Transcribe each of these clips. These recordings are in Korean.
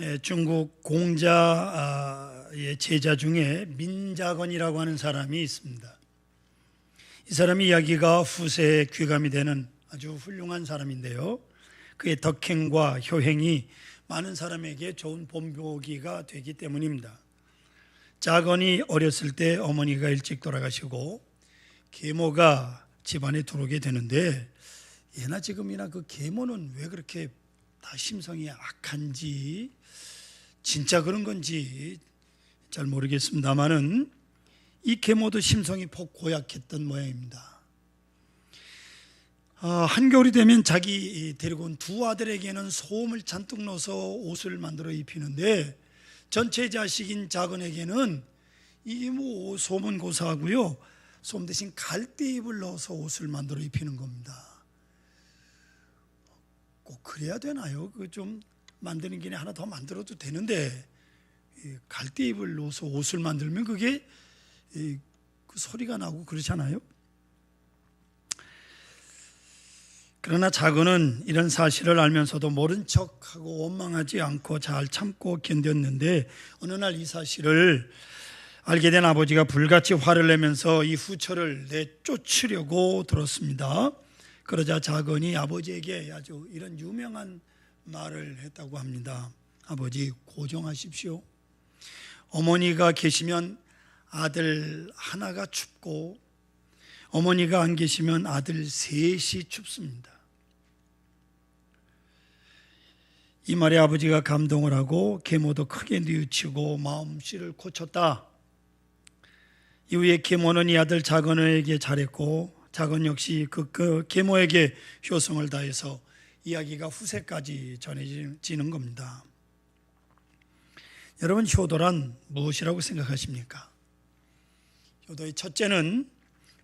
예, 중국 공자의 제자 중에 민자건이라고 하는 사람이 있습니다. 이 사람이 이야기가 후세에 귀감이 되는 아주 훌륭한 사람인데요. 그의 덕행과 효행이 많은 사람에게 좋은 본보기가 되기 때문입니다. 자건이 어렸을 때 어머니가 일찍 돌아가시고 계모가 집안에 들어오게 되는데 예나 지금이나 그 계모는 왜 그렇게 다 심성이 악한지 진짜 그런 건지 잘 모르겠습니다만은 이 계모도 심성이 폭 고약했던 모양입니다. 아, 한겨울이 되면 자기 데리고 온 두 아들에게는 소음을 잔뜩 넣어서 옷을 만들어 입히는데 전체 자식인 작은에게는 이게 뭐 소문 고사하고요. 솜 대신 갈대잎을 넣어서 옷을 만들어 입히는 겁니다. 꼭 그래야 되나요? 그 좀 만드는 길에 하나 더 만들어도 되는데 이 갈대잎을 넣어서 옷을 만들면 그게 이, 그 소리가 나고 그렇잖아요. 그러나 자그는 이런 사실을 알면서도 모른 척하고 원망하지 않고 잘 참고 견뎠는데 어느 날 이 사실을 알게 된 아버지가 불같이 화를 내면서 이 후처를 내쫓으려고 들었습니다. 그러자 자건이 아버지에게 아주 이런 유명한 말을 했다고 합니다. 아버지 고정하십시오. 어머니가 계시면 아들 하나가 춥고 어머니가 안 계시면 아들 셋이 춥습니다. 이 말에 아버지가 감동을 하고 계모도 크게 뉘우치고 마음씨를 고쳤다. 이후에 계모는 이 아들 자건에게 잘했고 자건 역시 그, 그 계모에게 효성을 다해서 이야기가 후세까지 전해지는 겁니다. 여러분 효도란 무엇이라고 생각하십니까? 효도의 첫째는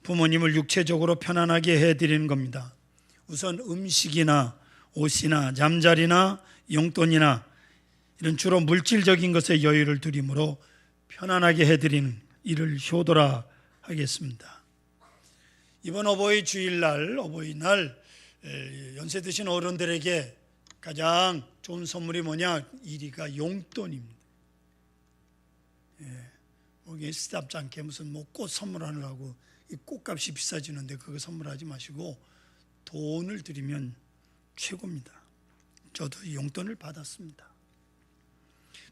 부모님을 육체적으로 편안하게 해드리는 겁니다. 우선 음식이나 옷이나 잠자리나 용돈이나 이런 주로 물질적인 것에 여유를 두림으로 편안하게 해드리는 이를 효도라 하겠습니다. 이번 어버이 주일날 어버이날 연세 드신 어른들에게 가장 좋은 선물이 뭐냐? 1위가 용돈입니다. 예, 거기에 쓰답지 않게 무슨 뭐 꽃 선물하느라고 이 꽃값이 비싸지는데 그거 선물하지 마시고 돈을 드리면 최고입니다. 저도 용돈을 받았습니다.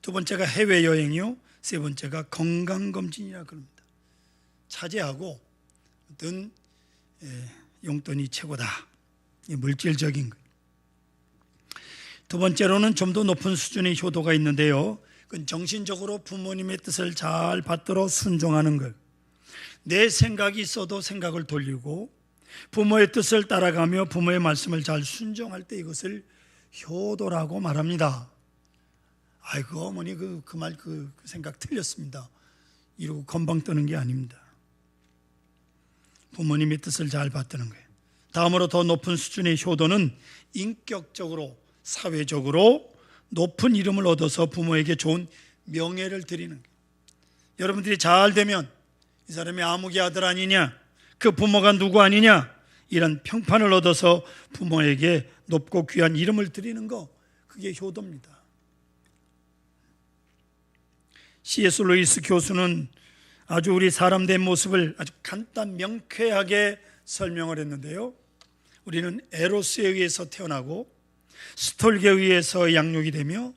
두 번째가 해외 여행이요. 세 번째가 건강 검진이라 그럽니다. 차지하고 어떤 용돈이 최고다. 물질적인 것. 두 번째로는 좀 더 높은 수준의 효도가 있는데요. 그건 정신적으로 부모님의 뜻을 잘 받들어 순종하는 것. 내 생각이 있어도 생각을 돌리고 부모의 뜻을 따라가며 부모의 말씀을 잘 순종할 때 이것을 효도라고 말합니다. 아이고 어머니 그 그 말그 생각 틀렸습니다. 이러고 건방 떠는 게 아닙니다. 부모님의 뜻을 잘 받드는 거예요. 다음으로 더 높은 수준의 효도는 인격적으로 사회적으로 높은 이름을 얻어서 부모에게 좋은 명예를 드리는. 여러분들이 잘 되면 이 사람이 아무개 아들 아니냐? 그 부모가 누구 아니냐? 이런 평판을 얻어서 부모에게 높고 귀한 이름을 드리는 거 그게 효도입니다. C.S. 루이스 교수는 아주 우리 사람 된 모습을 아주 간단 명쾌하게 설명을 했는데요. 우리는 에로스에 의해서 태어나고 스톨게에 의해서 양육이 되며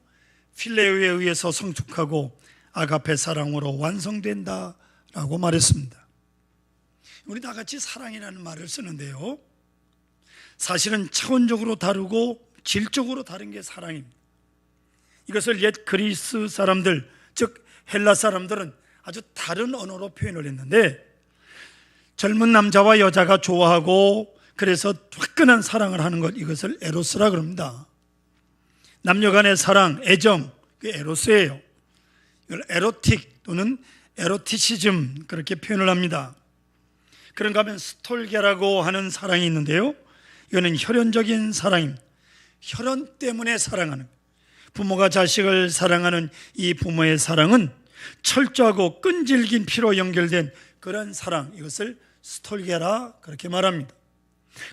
필레오에 의해서 성숙하고 아가페 사랑으로 완성된다라고 말했습니다. 우리 다 같이 사랑이라는 말을 쓰는데요. 사실은 차원적으로 다르고 질적으로 다른 게 사랑입니다. 이것을 옛 그리스 사람들, 즉 헬라 사람들은 아주 다른 언어로 표현을 했는데 젊은 남자와 여자가 좋아하고 그래서 화끈한 사랑을 하는 것 이것을 에로스라 그럽니다. 남녀 간의 사랑, 애정, 그 에로스예요. 이걸 에로틱 또는 에로티시즘 그렇게 표현을 합니다. 그런가 하면 스톨게라고 하는 사랑이 있는데요. 이거는 혈연적인 사랑입니다. 혈연 때문에 사랑하는 부모가 자식을 사랑하는 이 부모의 사랑은 철저하고 끈질긴 피로 연결된 그런 사랑 이것을 스톨게라 그렇게 말합니다.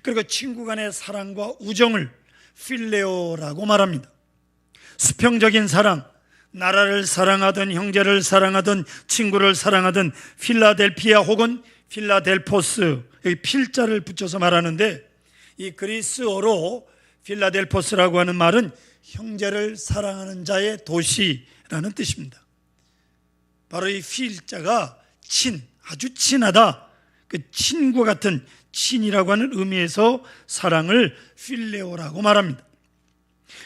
그리고 친구 간의 사랑과 우정을 필레오라고 말합니다. 수평적인 사랑, 나라를 사랑하든 형제를 사랑하든 친구를 사랑하든 필라델피아 혹은 필라델포스 여기 필자를 붙여서 말하는데 이 그리스어로 필라델포스라고 하는 말은 형제를 사랑하는 자의 도시라는 뜻입니다. 바로 이 필자가 친, 아주 친하다. 그 친구 같은 친이라고 하는 의미에서 사랑을 필레오라고 말합니다.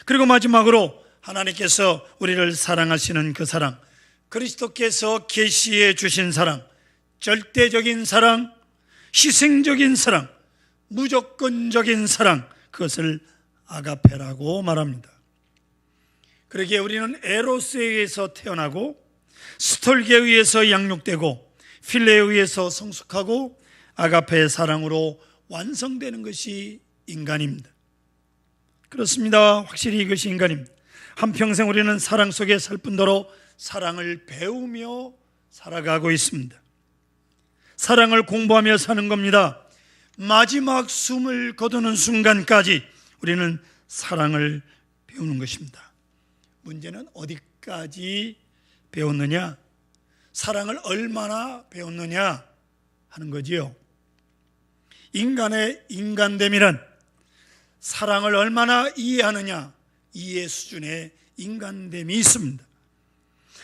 그리고 마지막으로 하나님께서 우리를 사랑하시는 그 사랑, 그리스도께서 계시해 주신 사랑, 절대적인 사랑, 희생적인 사랑, 무조건적인 사랑, 그것을 아가페라고 말합니다. 그러기에 우리는 에로스에 의해서 태어나고 스톨게에 의해서 양육되고 필레에 의해서 성숙하고 아가페의 사랑으로 완성되는 것이 인간입니다. 그렇습니다. 확실히 이것이 인간입니다. 한평생 우리는 사랑 속에 살 뿐더러 사랑을 배우며 살아가고 있습니다. 사랑을 공부하며 사는 겁니다. 마지막 숨을 거두는 순간까지 우리는 사랑을 배우는 것입니다. 문제는 어디까지 배웠느냐? 사랑을 얼마나 배웠느냐 하는 거지요. 인간의 인간됨이란 사랑을 얼마나 이해하느냐 이해 수준의 인간됨이 있습니다.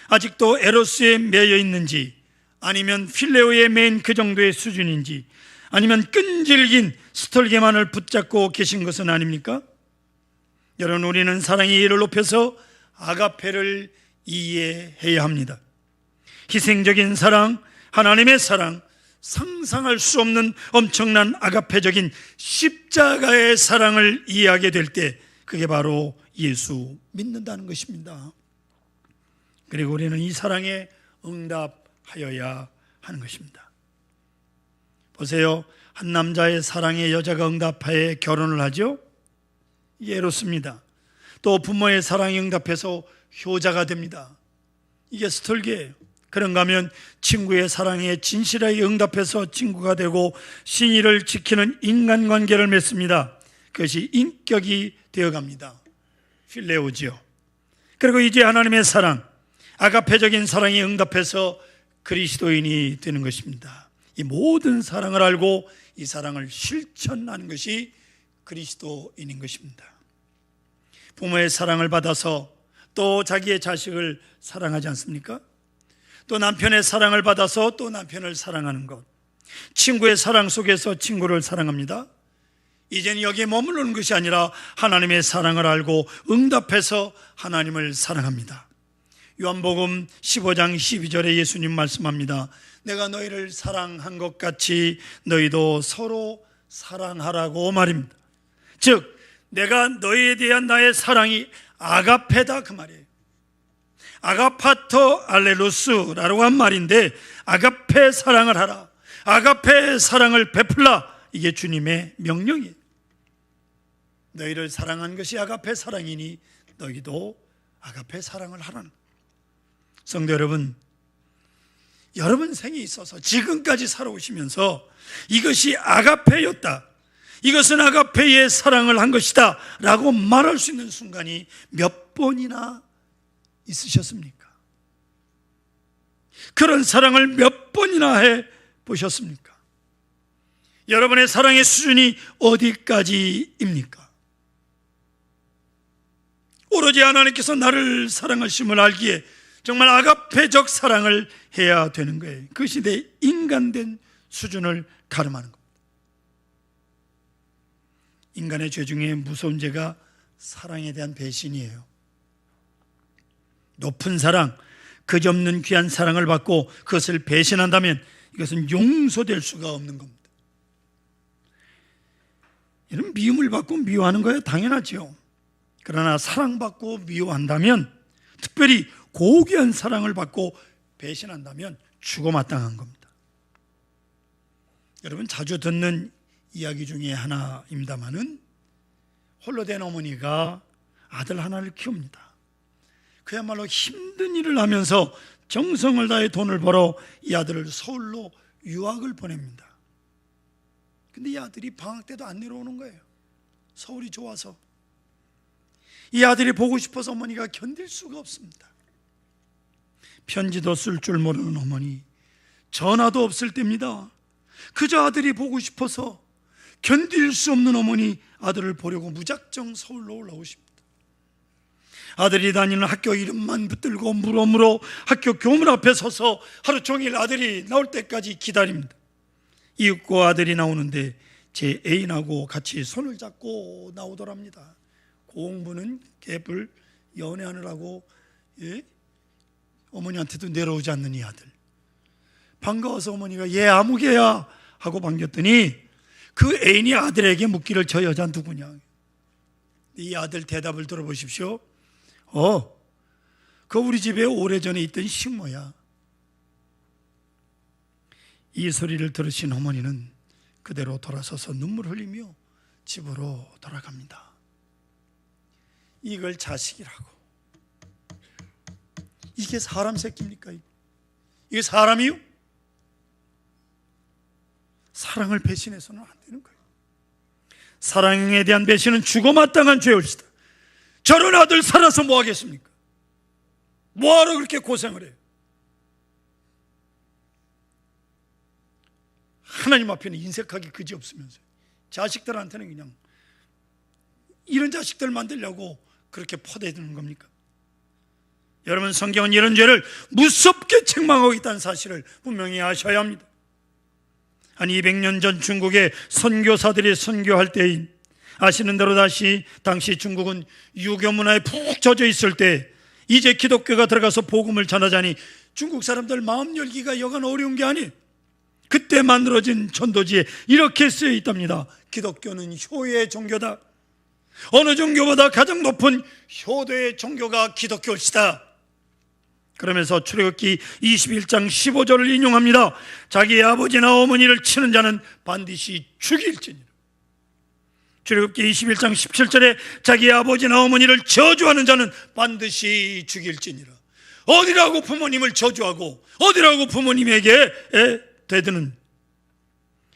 아직도 에로스에 매여 있는지 아니면 필레오에 매인 그 정도의 수준인지 아니면 끈질긴 스톨게만을 붙잡고 계신 것은 아닙니까? 여러분 우리는 사랑의 이해를 높여서 아가페를 이해해야 합니다. 희생적인 사랑, 하나님의 사랑, 상상할 수 없는 엄청난 아가페적인 십자가의 사랑을 이해하게 될 때 그게 바로 예수 믿는다는 것입니다. 그리고 우리는 이 사랑에 응답하여야 하는 것입니다. 보세요. 한 남자의 사랑에 여자가 응답하여 결혼을 하죠? 예롭습니다. 또 부모의 사랑에 응답해서 효자가 됩니다. 이게 스톨게예요. 그런가 하면 친구의 사랑에 진실하게 응답해서 친구가 되고 신의를 지키는 인간관계를 맺습니다. 그것이 인격이 되어갑니다. 필레오지요. 그리고 이제 하나님의 사랑, 아가페적인 사랑에 응답해서 그리스도인이 되는 것입니다. 이 모든 사랑을 알고 이 사랑을 실천하는 것이 그리스도인인 것입니다. 부모의 사랑을 받아서 또 자기의 자식을 사랑하지 않습니까? 또 남편의 사랑을 받아서 또 남편을 사랑하는 것. 친구의 사랑 속에서 친구를 사랑합니다. 이제는 여기에 머무르는 것이 아니라 하나님의 사랑을 알고 응답해서 하나님을 사랑합니다. 요한복음 15장 12절에 예수님 말씀합니다. 내가 너희를 사랑한 것 같이 너희도 서로 사랑하라고 말입니다. 즉, 내가 너희에 대한 나의 사랑이 아가페다 그 말이에요. 아가파토 알레루스라고 한 말인데 아가페 사랑을 하라. 아가페 사랑을 베풀라. 이게 주님의 명령이에요. 너희를 사랑한 것이 아가페 사랑이니 너희도 아가페 사랑을 하라는 성도 여러분, 여러분 생에 있어서 지금까지 살아오시면서 이것이 아가페였다. 이것은 아가페의 사랑을 한 것이다. 라고 말할 수 있는 순간이 몇 번이나 있으셨습니까? 그런 사랑을 몇 번이나 해 보셨습니까? 여러분의 사랑의 수준이 어디까지입니까? 오로지 하나님께서 나를 사랑하심을 알기에 정말 아가페적 사랑을 해야 되는 거예요. 그것이 내 인간된 수준을 가름하는 겁니다. 인간의 죄 중에 무서운 죄가 사랑에 대한 배신이에요. 높은 사랑, 그지없는 귀한 사랑을 받고 그것을 배신한다면 이것은 용서될 수가 없는 겁니다. 이런 미움을 받고 미워하는 거예요. 당연하죠. 그러나 사랑받고 미워한다면 특별히 고귀한 사랑을 받고 배신한다면 죽어마땅한 겁니다. 여러분 자주 듣는 이야기 중에 하나입니다만은 홀로 된 어머니가 아들 하나를 키웁니다. 그야말로 힘든 일을 하면서 정성을 다해 돈을 벌어 이 아들을 서울로 유학을 보냅니다. 근데 이 아들이 방학 때도 안 내려오는 거예요. 서울이 좋아서. 이 아들이 보고 싶어서 어머니가 견딜 수가 없습니다. 편지도 쓸 줄 모르는 어머니, 전화도 없을 때입니다. 그저 아들이 보고 싶어서 견딜 수 없는 어머니 아들을 보려고 무작정 서울로 올라오십니다. 아들이 다니는 학교 이름만 붙들고 물어 학교 교문 앞에 서서 하루 종일 아들이 나올 때까지 기다립니다. 이윽고 아들이 나오는데 제 애인하고 같이 손을 잡고 나오더랍니다. 공부는 개불 연애하느라고 예? 어머니한테도 내려오지 않는 이 아들. 반가워서 어머니가 얘 아무개야 하고 반겼더니 그 애인이 아들에게 묻기를 저 여자 누구냐. 이 아들 대답을 들어보십시오. 어, 그 우리 집에 오래전에 있던 식모야. 이 소리를 들으신 어머니는 그대로 돌아서서 눈물 흘리며 집으로 돌아갑니다. 이걸 자식이라고. 이게 사람 새끼입니까? 이게 사람이요? 사랑을 배신해서는 안 되는 거예요. 사랑에 대한 배신은 죽어 마땅한 죄올시다. 저런 아들 살아서 뭐 하겠습니까? 뭐하러 그렇게 고생을 해요? 하나님 앞에는 인색하기 그지 없으면서 자식들한테는 그냥 이런 자식들 만들려고 그렇게 퍼대드는 겁니까? 여러분 성경은 이런 죄를 무섭게 책망하고 있다는 사실을 분명히 아셔야 합니다. 한 200년 전 중국의 선교사들이 선교할 때인 아시는 대로 다시 당시 중국은 유교 문화에 푹 젖어 있을 때 이제 기독교가 들어가서 복음을 전하자니 중국 사람들 마음 열기가 여간 어려운 게 아니에요. 그때 만들어진 전도지에 이렇게 쓰여 있답니다. 기독교는 효의 종교다. 어느 종교보다 가장 높은 효도의 종교가 기독교시다. 그러면서 출애굽기 21장 15절을 인용합니다. 자기 아버지나 어머니를 치는 자는 반드시 죽일지니라. 출애굽기 21장 17절에 자기 아버지나 어머니를 저주하는 자는 반드시 죽일지니라. 어디라고 부모님을 저주하고 어디라고 부모님에게 대드는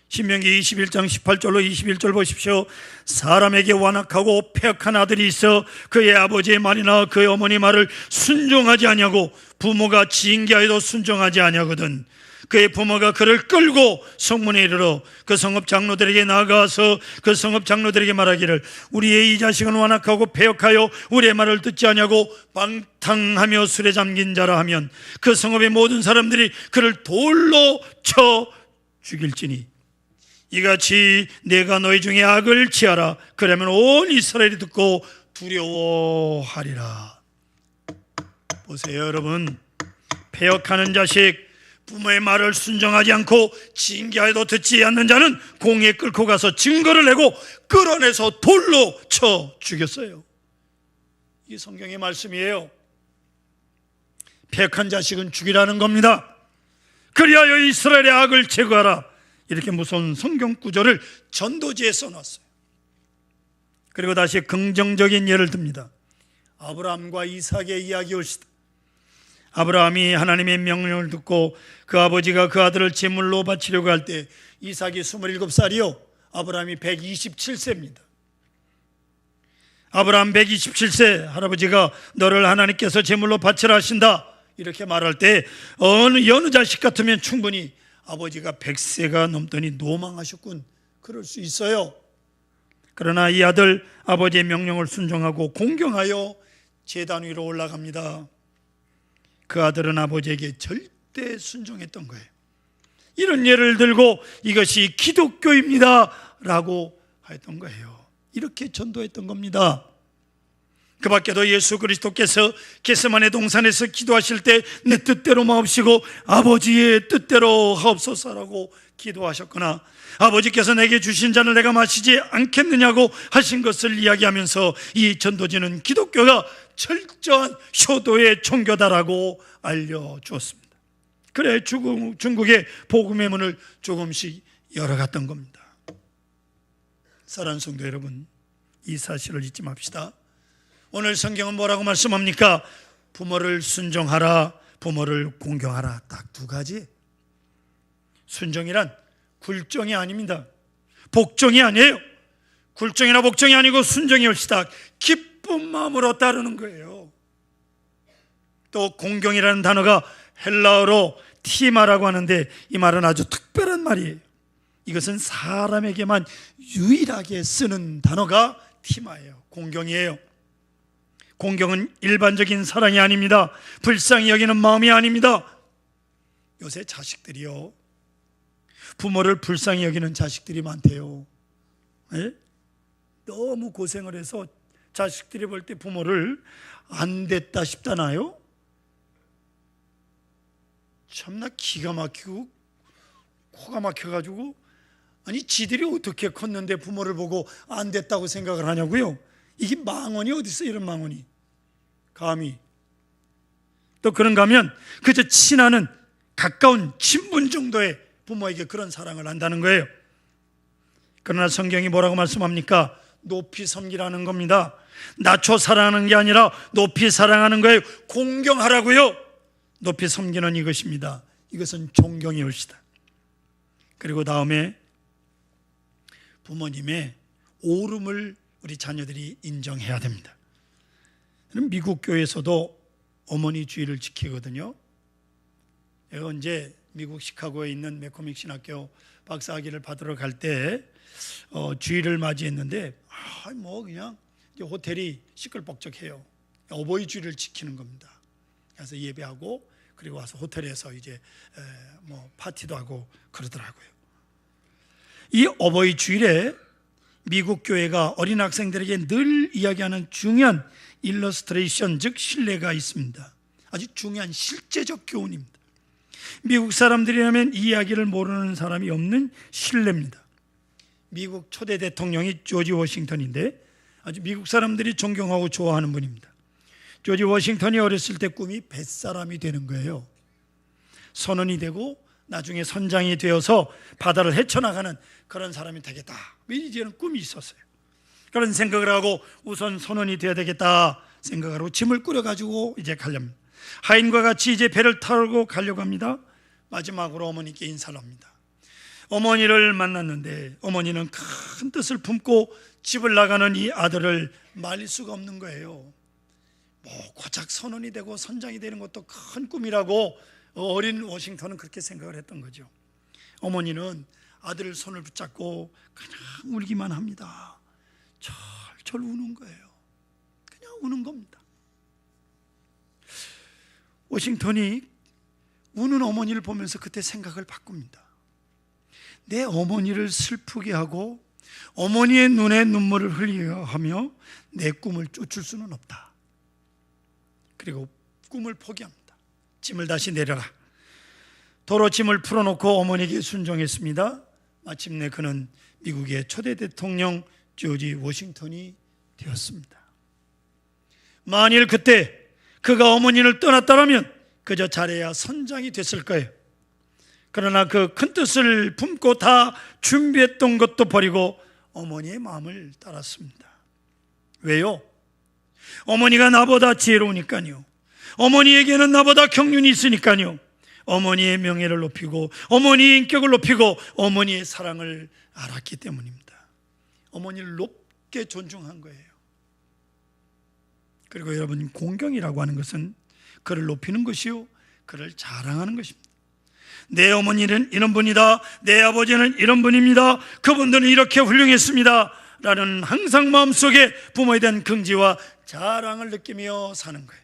신명기 21장 18절로 21절 보십시오. 사람에게 완악하고 폐역한 아들이 있어 그의 아버지의 말이나 그의 어머니 말을 순종하지 아니하고 부모가 징계하여도 순종하지 아니하거든. 그의 부모가 그를 끌고 성문에 이르러 그 성읍 장로들에게 나가서 그 성읍 장로들에게 말하기를 우리의 이 자식은 완악하고 폐역하여 우리의 말을 듣지 아니하고 방탕하며 술에 잠긴 자라 하면 그 성읍의 모든 사람들이 그를 돌로 쳐 죽일지니. 이같이 내가 너희 중에 악을 취하라. 그러면 온 이스라엘이 듣고 두려워하리라. 보세요 여러분. 폐역하는 자식 부모의 말을 순종하지 않고 징계하여도 듣지 않는 자는 공에 끌고 가서 증거를 내고 끌어내서 돌로 쳐 죽였어요 이 성경의 말씀이에요 폐역한 자식은 죽이라는 겁니다 그리하여 이스라엘의 악을 제거하라 이렇게 무서운 성경 구절을 전도지에 써놨어요. 그리고 다시 긍정적인 예를 듭니다. 아브라함과 이삭의 이야기 올시다. 아브라함이 하나님의 명령을 듣고 그 아버지가 그 아들을 제물로 바치려고 할 때 이삭이 27살이요. 아브라함이 127세입니다. 아브라함 127세 할아버지가 너를 하나님께서 제물로 바치라 하신다. 이렇게 말할 때 어느 여느 자식 같으면 충분히 아버지가 100세가 넘더니 노망하셨군. 그럴 수 있어요. 그러나 이 아들 아버지의 명령을 순종하고 공경하여 제단 위로 올라갑니다. 그 아들은 아버지에게 절대 순종했던 거예요. 이런 예를 들고 이것이 기독교입니다. 라고 했던 거예요. 이렇게 전도했던 겁니다. 그 밖에도 예수 그리스도께서 게스만의 동산에서 기도하실 때 내 뜻대로 마옵시고 아버지의 뜻대로 하옵소서라고 기도하셨거나 아버지께서 내게 주신 잔을 내가 마시지 않겠느냐고 하신 것을 이야기하면서 이 전도지는 기독교가 철저한 효도의 종교다라고 알려주었습니다. 그래 중국, 중국의 복음의 문을 조금씩 열어갔던 겁니다. 사랑하는 성도 여러분, 이 사실을 잊지 맙시다. 오늘 성경은 뭐라고 말씀합니까? 부모를 순종하라, 부모를 공경하라. 딱 두 가지. 순종이란 굴종이 아닙니다. 복종이 아니에요. 굴종이나 복종이 아니고 순종이 옳시다. 깊 기쁜 마음으로 따르는 거예요. 또 공경이라는 단어가 헬라어로 티마라고 하는데 이 말은 아주 특별한 말이에요. 이것은 사람에게만 유일하게 쓰는 단어가 티마예요. 공경이에요. 공경은 일반적인 사랑이 아닙니다. 불쌍히 여기는 마음이 아닙니다. 요새 자식들이요. 부모를 불쌍히 여기는 자식들이 많대요. 예? 너무 고생을 해서 자식들이 볼 때 부모를 안 됐다 싶잖아요. 참나 기가 막히고 코가 막혀가지고 아니 지들이 어떻게 컸는데 부모를 보고 안 됐다고 생각을 하냐고요. 이게 망언이 어디 있어 이런 망언이 감히 또 그런가 하면 그저 친하는 가까운 친분 정도의 부모에게 그런 사랑을 한다는 거예요. 그러나 성경이 뭐라고 말씀합니까? 높이 섬기라는 겁니다. 낮춰 사랑하는 게 아니라 높이 사랑하는 거예요. 공경하라고요. 높이 섬기는 이것입니다. 이것은 존경이 옳시다. 그리고 다음에 부모님의 오름을 우리 자녀들이 인정해야 됩니다. 미국 교회에서도 어머니 주의를 지키거든요. 제가 언제 미국 시카고에 있는 메코믹 신학교 박사학위를 받으러 갈때 어, 주의를 맞이했는데 아, 뭐 그냥 호텔이 시끌벅적해요. 어버이 주의를 지키는 겁니다. 그래서 예배하고 그리고 와서 호텔에서 이제 에, 뭐 파티도 하고 그러더라고요. 이 어버이 주일에 미국 교회가 어린 학생들에게 늘 이야기하는 중요한 일러스트레이션 즉 신뢰가 있습니다. 아주 중요한 실제적 교훈입니다. 미국 사람들이라면 이 이야기를 모르는 사람이 없는 신뢰입니다. 미국 초대 대통령이 조지 워싱턴인데 아주 미국 사람들이 존경하고 좋아하는 분입니다. 조지 워싱턴이 어렸을 때 꿈이 뱃사람이 되는 거예요. 선원이 되고 나중에 선장이 되어서 바다를 헤쳐나가는 그런 사람이 되겠다. 이제는 꿈이 있었어요. 그런 생각을 하고 우선 선원이 되어야 되겠다 생각하고 짐을 꾸려가지고 이제 가렵니다. 하인과 같이 이제 배를 타고 가려고 합니다. 마지막으로 어머니께 인사를 합니다. 어머니를 만났는데 어머니는 큰 뜻을 품고 집을 나가는 이 아들을 말릴 수가 없는 거예요. 뭐 고작 선원이 되고 선장이 되는 것도 큰 꿈이라고 어린 워싱턴은 그렇게 생각을 했던 거죠. 어머니는 아들 손을 붙잡고 그냥 울기만 합니다. 철철 우는 거예요. 그냥 우는 겁니다. 워싱턴이 우는 어머니를 보면서 그때 생각을 바꿉니다. 내 어머니를 슬프게 하고 어머니의 눈에 눈물을 흘리게 하며 내 꿈을 쫓을 수는 없다. 그리고 꿈을 포기합니다. 짐을 다시 내려라. 도로 짐을 풀어놓고 어머니에게 순종했습니다. 마침내 그는 미국의 초대 대통령 조지 워싱턴이 되었습니다. 만일 그때 그가 어머니를 떠났다면 그저 잘해야 선장이 됐을 거예요. 그러나 그 큰 뜻을 품고 다 준비했던 것도 버리고 어머니의 마음을 따랐습니다. 왜요? 어머니가 나보다 지혜로우니까요. 어머니에게는 나보다 경륜이 있으니까요. 어머니의 명예를 높이고 어머니의 인격을 높이고 어머니의 사랑을 알았기 때문입니다. 어머니를 높게 존중한 거예요. 그리고 여러분 공경이라고 하는 것은 그를 높이는 것이요 그를 자랑하는 것입니다. 내 어머니는 이런 분이다. 내 아버지는 이런 분입니다. 그분들은 이렇게 훌륭했습니다. 라는 항상 마음속에 부모에 대한 긍지와 자랑을 느끼며 사는 거예요.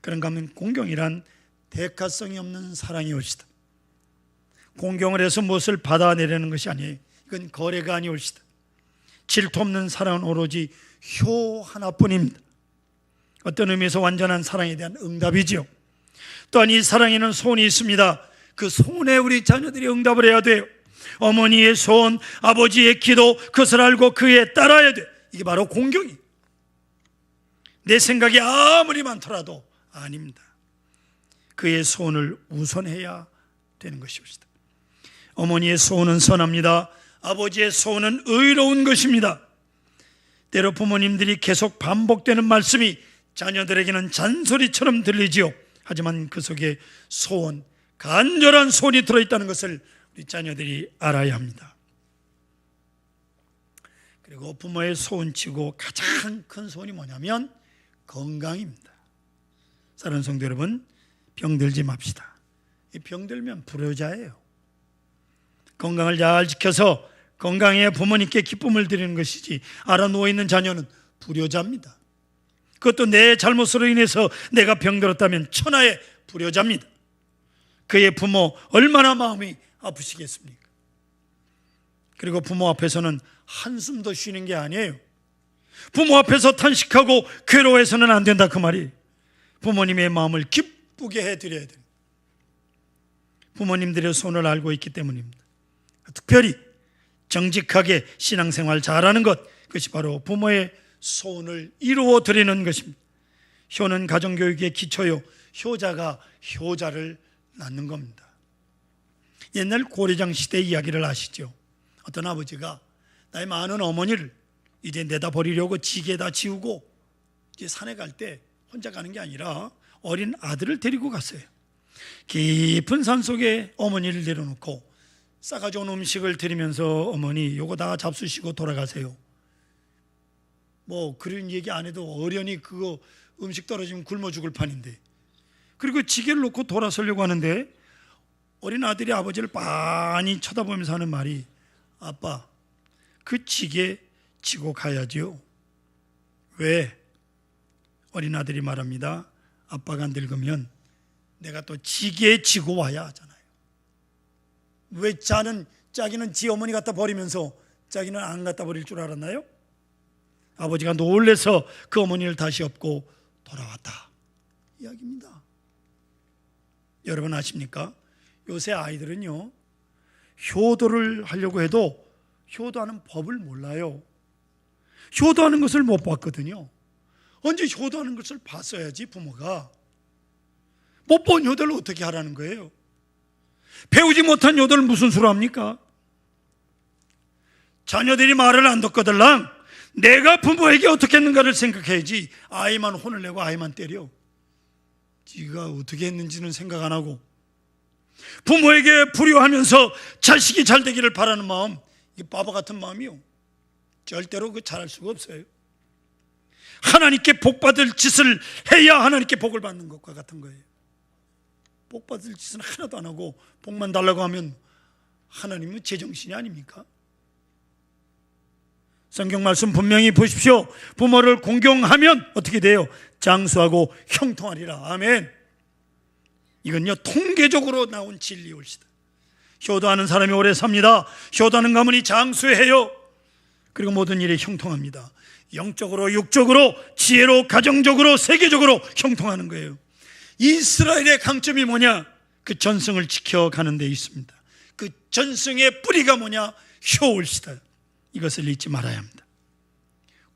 그런가 하면 공경이란 대가성이 없는 사랑이 옳시다. 공경을 해서 무엇을 받아내려는 것이 아니에요. 이건 거래가 아니 옳시다. 질투 없는 사랑은 오로지 효 하나뿐입니다. 어떤 의미에서 완전한 사랑에 대한 응답이지요. 또한 이 사랑에는 소원이 있습니다. 그 소원에 우리 자녀들이 응답을 해야 돼요. 어머니의 소원, 아버지의 기도, 그것을 알고 그에 따라야 돼. 이게 바로 공경이. 내 생각이 아무리 많더라도 아닙니다. 그의 소원을 우선해야 되는 것입니다. 어머니의 소원은 선합니다. 아버지의 소원은 의로운 것입니다. 때로 부모님들이 계속 반복되는 말씀이 자녀들에게는 잔소리처럼 들리지요. 하지만 그 속에 소원, 간절한 소원이 들어있다는 것을 우리 자녀들이 알아야 합니다. 그리고 부모의 소원치고 가장 큰 소원이 뭐냐면 건강입니다. 사랑하는 성도 여러분, 병들지 맙시다. 이 병들면 불효자예요. 건강을 잘 지켜서 건강해 부모님께 기쁨을 드리는 것이지 알아 누워 있는 자녀는 불효자입니다. 그것도 내 잘못으로 인해서 내가 병들었다면 천하의 불효자입니다. 그의 부모 얼마나 마음이 아프시겠습니까? 그리고 부모 앞에서는 한숨도 쉬는 게 아니에요. 부모 앞에서 탄식하고 괴로워해서는 안 된다 그 말이. 부모님의 마음을 기쁘게 해드려야 됩니다. 부모님들의 손을 알고 있기 때문입니다. 특별히 정직하게 신앙생활 잘하는 것 그것이 바로 부모의 소원을 이루어 드리는 것입니다. 효는 가정교육의 기초요. 효자가 효자를 낳는 겁니다. 옛날 고려장 시대 이야기를 아시죠? 어떤 아버지가 나이 많은 어머니를 이제 내다 버리려고 지게다 지우고 이제 산에 갈 때 혼자 가는 게 아니라 어린 아들을 데리고 갔어요. 깊은 산 속에 어머니를 내려놓고 싸가지 온 음식을 드리면서 어머니 요거 다 잡수시고 돌아가세요. 뭐 그런 얘기 안 해도 어련히 그거 음식 떨어지면 굶어 죽을 판인데 그리고 지게를 놓고 돌아서려고 하는데 어린 아들이 아버지를 빤히 쳐다보면서 하는 말이 아빠 그 지게 지고 가야지요. 왜? 어린 아들이 말합니다. 아빠가 늙으면 내가 또 지게 지고 와야 하잖아요. 왜 자는 자기는 지 어머니 갖다 버리면서 자기는 안 갖다 버릴 줄 알았나요? 아버지가 놀래서 그 어머니를 다시 업고 돌아왔다. 이야기입니다. 여러분 아십니까? 요새 아이들은요, 효도를 하려고 해도 효도하는 법을 몰라요. 효도하는 것을 못 봤거든요. 언제 효도하는 것을 봤어야지 부모가. 못 본 효도를 어떻게 하라는 거예요? 배우지 못한 효도를 무슨 수로 합니까? 자녀들이 말을 안 듣거들랑 내가 부모에게 어떻게 했는가를 생각해야지 아이만 혼을 내고 아이만 때려. 지가 어떻게 했는지는 생각 안 하고 부모에게 불효하면서 자식이 잘 되기를 바라는 마음 이게 바보 같은 마음이요. 절대로 그 잘할 수가 없어요. 하나님께 복 받을 짓을 해야 하나님께 복을 받는 것과 같은 거예요. 복 받을 짓은 하나도 안 하고 복만 달라고 하면 하나님은 제정신이 아닙니까? 성경 말씀 분명히 보십시오. 부모를 공경하면 어떻게 돼요? 장수하고 형통하리라. 아멘. 이건요, 통계적으로 나온 진리올시다. 효도하는 사람이 오래 삽니다. 효도하는 가문이 장수해요. 그리고 모든 일이 형통합니다. 영적으로, 육적으로, 지혜로, 가정적으로, 세계적으로 형통하는 거예요. 이스라엘의 강점이 뭐냐? 그 전승을 지켜가는 데 있습니다. 그 전승의 뿌리가 뭐냐? 효올시다. 이것을 잊지 말아야 합니다.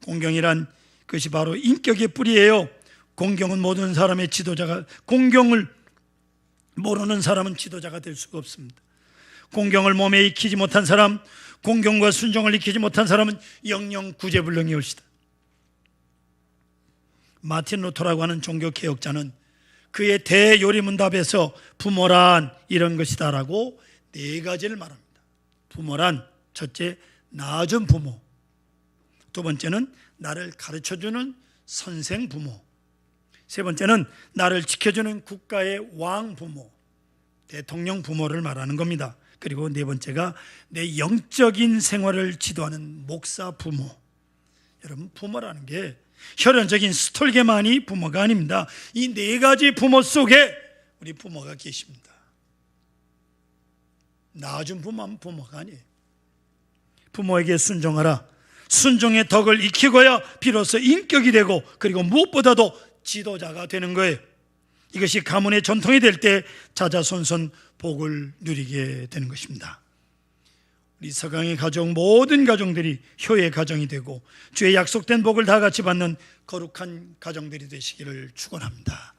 공경이란 것이 바로 인격의 뿌리예요. 공경은 모든 사람의 지도자가 공경을 모르는 사람은 지도자가 될 수가 없습니다. 공경을 몸에 익히지 못한 사람, 공경과 순종을 익히지 못한 사람은 영영 구제불능이 올시다. 마틴 루터라고 하는 종교 개혁자는 그의 대요리문답에서 부모란 이런 것이다라고 네 가지를 말합니다. 부모란 첫째 낳아준 부모, 두 번째는 나를 가르쳐주는 선생 부모, 세 번째는 나를 지켜주는 국가의 왕 부모, 대통령 부모를 말하는 겁니다. 그리고 네 번째가 내 영적인 생활을 지도하는 목사 부모. 여러분 부모라는 게 혈연적인 스톨게만이 부모가 아닙니다. 이 네 가지 부모 속에 우리 부모가 계십니다. 낳아준 부모는 부모가 아니에요. 부모에게 순종하라. 순종의 덕을 익히고야 비로소 인격이 되고 그리고 무엇보다도 지도자가 되는 거예요. 이것이 가문의 전통이 될 때 자자손손 복을 누리게 되는 것입니다. 우리 서강의 가정 모든 가정들이 효의 가정이 되고 주의 약속된 복을 다 같이 받는 거룩한 가정들이 되시기를 축원합니다.